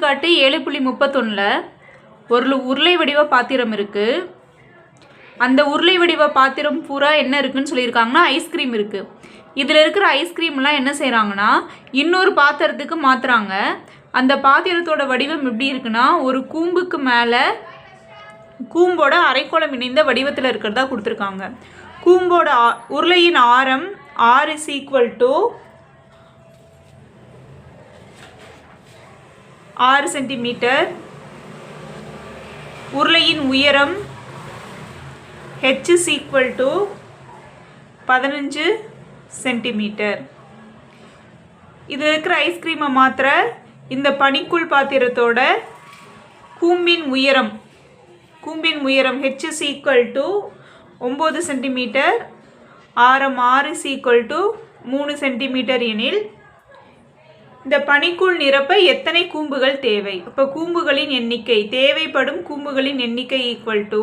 எடுத்துக்காட்டு ஏழு புள்ளி முப்பத்தொன்னில் ஒரு உருளை வடிவ பாத்திரம் இருக்குது அந்த உருளை வடிவ பாத்திரம் பூரா என்ன இருக்குதுன்னு சொல்லியிருக்காங்கன்னா ஐஸ்கிரீம் இருக்குது இதில் இருக்கிற ஐஸ்கிரீம்லாம் என்ன செய்கிறாங்கன்னா இன்னொரு பாத்திரத்துக்கு மாற்றுறாங்க அந்த பாத்திரத்தோட வடிவம் எப்படி இருக்குன்னா ஒரு கூம்புக்கு மேலே கூம்போட அரைக்கோளம் இணைந்த வடிவத்தில் இருக்கிறதா கொடுத்துருக்காங்க. கூம்போட ஆ- உருளையின் ஆரம் ஆர் இஸ் ஈக்குவல் டு ஆறு சென்டிமீட்டர். உருளையின் உயரம் ஹெச் இஸ் ஈக்குவல் டு பதினஞ்சு சென்டிமீட்டர். இதில் இருக்கிற ஐஸ்கிரீமை மாத்திர இந்த பனிக்கூழ் பாத்திரத்தோட கூம்பின் உயரம் கூம்பின் உயரம் ஹெச் இஸ் ஈக்குவல் டு ஒம்பது சென்டிமீட்டர். ஆரம் ஆறு இஸ் ஈக்குவல் டு மூணு சென்டிமீட்டர் எனில் இந்த பனிக்குள் நிரப்ப எத்தனை கூம்புகள் தேவை? இப்போ கூம்புகளின் எண்ணிக்கை தேவைப்படும் கூம்புகளின் எண்ணிக்கை ஈக்குவல் டு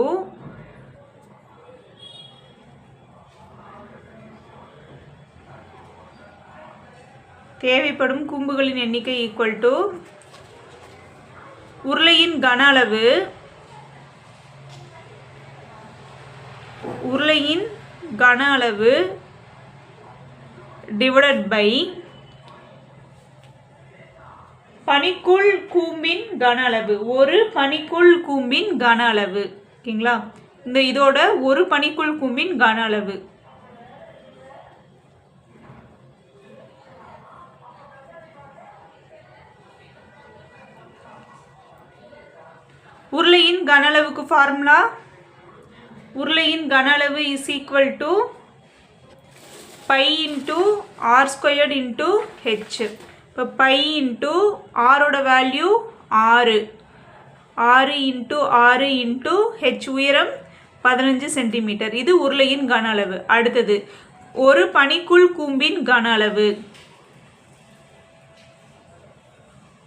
தேவைப்படும் கூம்புகளின் எண்ணிக்கை ஈக்குவல் டு உருளையின் கன அளவு உருளையின் கன அளவு டிவைடட் பை பனிக்குள் கூம்பின் கன அளவு. ஒரு பனிக்குள் கூம்பின் கன அளவு. ஓகேங்களா? இந்த இதோட ஒரு பனிக்குள் கூம்பின் கன அளவு. உருளையின் கன அளவுக்கு ஃபார்முலா உருளையின் கன அளவு is equal to pi into R squared into H இப்போ பை இன்ட்டு ஆரோட வேல்யூ ஆறு. ஆறு இன்ட்டு ஆறு இன்ட்டு ஹெச் உயரம் பதினஞ்சு சென்டிமீட்டர் இது உருளையின் கன அளவு. அடுத்தது ஒரு பனிக்குள் கூம்பின் கன அளவு.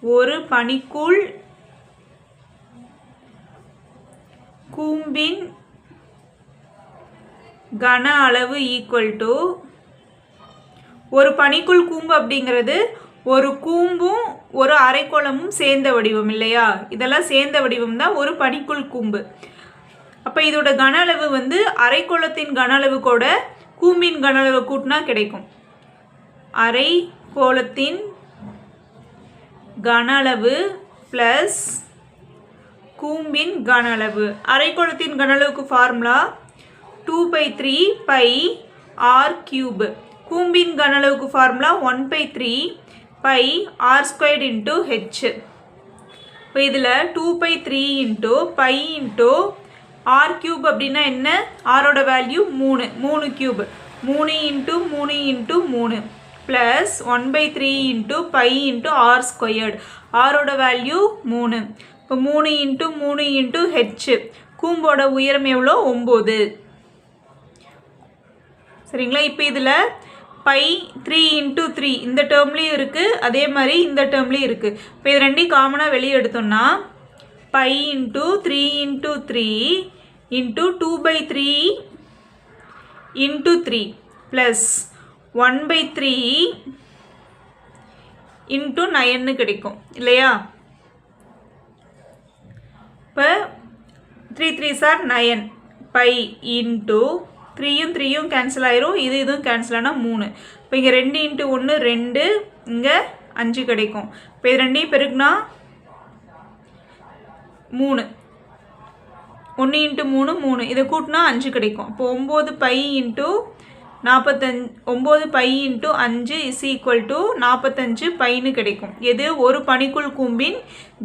ஒரு பனிக்குள் கூம்பின் கன அளவு ஈக்குவல் டு ஒரு பனிக்குள் கூம்பு அப்படிங்கிறது ஒரு கூம்பும் ஒரு அரைக்கோளமும் சேர்ந்த வடிவம் இல்லையா? இதெல்லாம் சேர்ந்த வடிவம் தான் ஒரு பனிக்குள் கூம்பு. அப்போ இதோட கன அளவு வந்து அரைக்கோளத்தின் கன அளவு கூட கூம்பின் கன அளவு கூட்டினா கிடைக்கும். அரை கோலத்தின் கன அளவு ப்ளஸ் கூம்பின் கன அளவு. அரைக்கோளத்தின் கன அளவுக்கு formula two by three pi R cube கூம்பின் கன அளவுக்கு formula one by three pi R squared into H இப்போ இதில் two by three into pi into R cube அப்படின்னா என்ன? ஆரோட வேல்யூ மூணு. மூணு கியூப் மூணு இன்ட்டு மூணு இன்ட்டு மூணு. Plus one by three into pi into R squared ஆரோட வேல்யூ மூணு. இப்போ மூணு இன்ட்டு மூணு இன்ட்டு ஹெச் கூம்போட உயரம் எவ்வளோ? ஒம்பது. சரிங்களா? இப்போ இதில் பை த்ரீ இன்ட்டு த்ரீ இந்த டேர்ம்லேயும் இருக்குது அதே மாதிரி இந்த டேர்ம்லேயும் இருக்குது இப்போ இது ரெண்டையும் காமனாக வெளியே எடுத்தோம்னா pi into three into three into two by three into three plus one by three into நயன்னு கிடைக்கும் இல்லையா? இப்போ three three sir nine pi into த்ரீயும் த்ரீயும் கேன்சல் ஆயிரும். இது இதுவும் கேன்சல் ஆனால் மூணு. இப்போ இங்கே ரெண்டு இன்ட்டு ஒன்று ரெண்டு இங்கே அஞ்சு கிடைக்கும். இப்போ இது ரெண்டையும் பெருக்குனா மூணு. ஒன்று இன்ட்டு மூணு மூணு. இதை கூட்டினா அஞ்சு கிடைக்கும். இப்போ ஒம்பது பை இன்ட்டு நாற்பத்தஞ்சு ஒம்பது பை இன்ட்டு அஞ்சு இஸ் ஈக்குவல் டு நாற்பத்தஞ்சு பைன்னு கிடைக்கும். எது? ஒரு பனிக்குள் கூம்பின்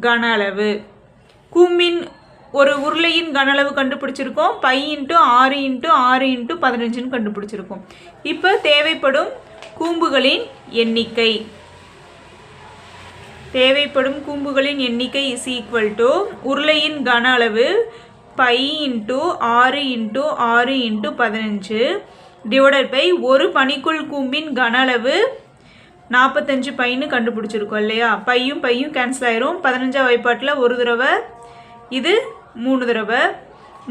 கன அளவு. கூம்பின் ஒரு உருளையின் கன அளவு கண்டுபிடிச்சிருக்கோம். பை இன்ட்டு ஆறு இன்ட்டு ஆறு இன்ட்டு பதினஞ்சுன்னு கண்டுபிடிச்சிருக்கோம். இப்போ தேவைப்படும் கூம்புகளின் எண்ணிக்கை. தேவைப்படும் கூம்புகளின் எண்ணிக்கை இஸ் ஈக்குவல் டு உருளையின் கன அளவு பை இன்ட்டு ஆறு இன்ட்டு ஆறு இன்ட்டு பதினஞ்சு டிவைடட் பை ஒரு பனிக்குள் கூம்பின் கன அளவு நாற்பத்தஞ்சு பைன்னு கண்டுபிடிச்சிருக்கோம் இல்லையா? பையும் பையும் கேன்சல் ஆயிரும். பதினஞ்சாம் வாய்ப்பாட்டில் ஒரு தடவை இது மூணு தடவை.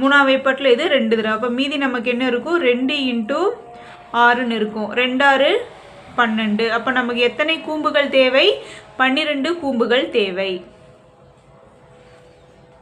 மூணாம் பாட்டில் இது ரெண்டு தடவை. அப்போ மீதி நமக்கு என்ன இருக்கும்? ரெண்டு இன்ட்டு ஆறுன்னு இருக்கும். ரெண்டாறு பன்னெண்டு. அப்போ நமக்கு எத்தனை கூம்புகள் தேவை? பன்னிரெண்டு கூம்புகள் தேவை.